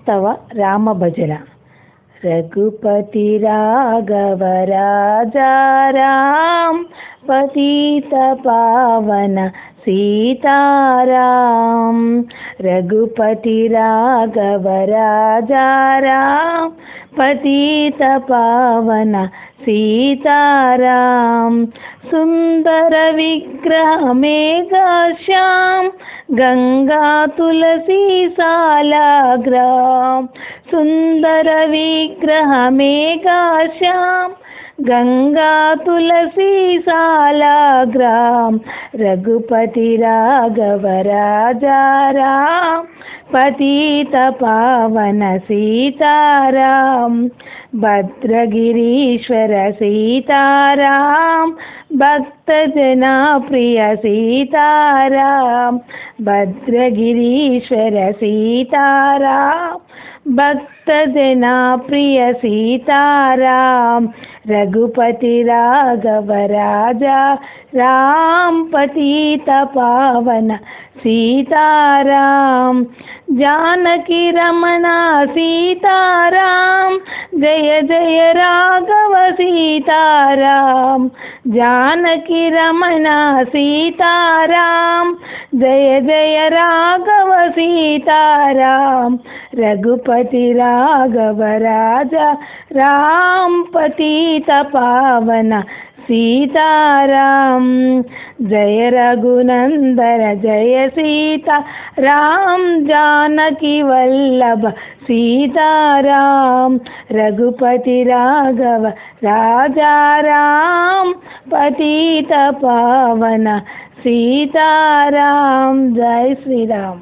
వాస్తవ రామ భజన రఘుపతి రాఘవ రాజారాం పతిత పావన సీతారాం రఘుపతి రాఘవ రాజారాం పతిత పావన సీతారాం సుందర విగ్రహ మేఘశ్యాం గంగా తులసి గంగా తులసి సాలాగ్రామ్ రఘుపతి రాఘవ రాజారామ్. పతిత పావన సీతారాం భద్రగిరీశ్వర సీతారాం భక్తజనా ప్రియ సీతారాం భద్రగిరీశ్వర సీతారాం భక్తజనా ప్రియ సీతారాం రఘుపతి రాఘవ రాజా రాం పతిత పావన సీతారాం जनकी रमणा सीता जय जय राघव सीताराम। जानकी रमणा सीता जय जय राघव सीताराम। रघुपति राघव राजा राम पतित पावना। సీతారాం జయ రఘునందన జయ సీత రాం జానకి వల్లభ సీతారాం రఘుపతి రాఘవ రాజారాం పతిత పావన సీతారాం జయ శ్రీరామ్.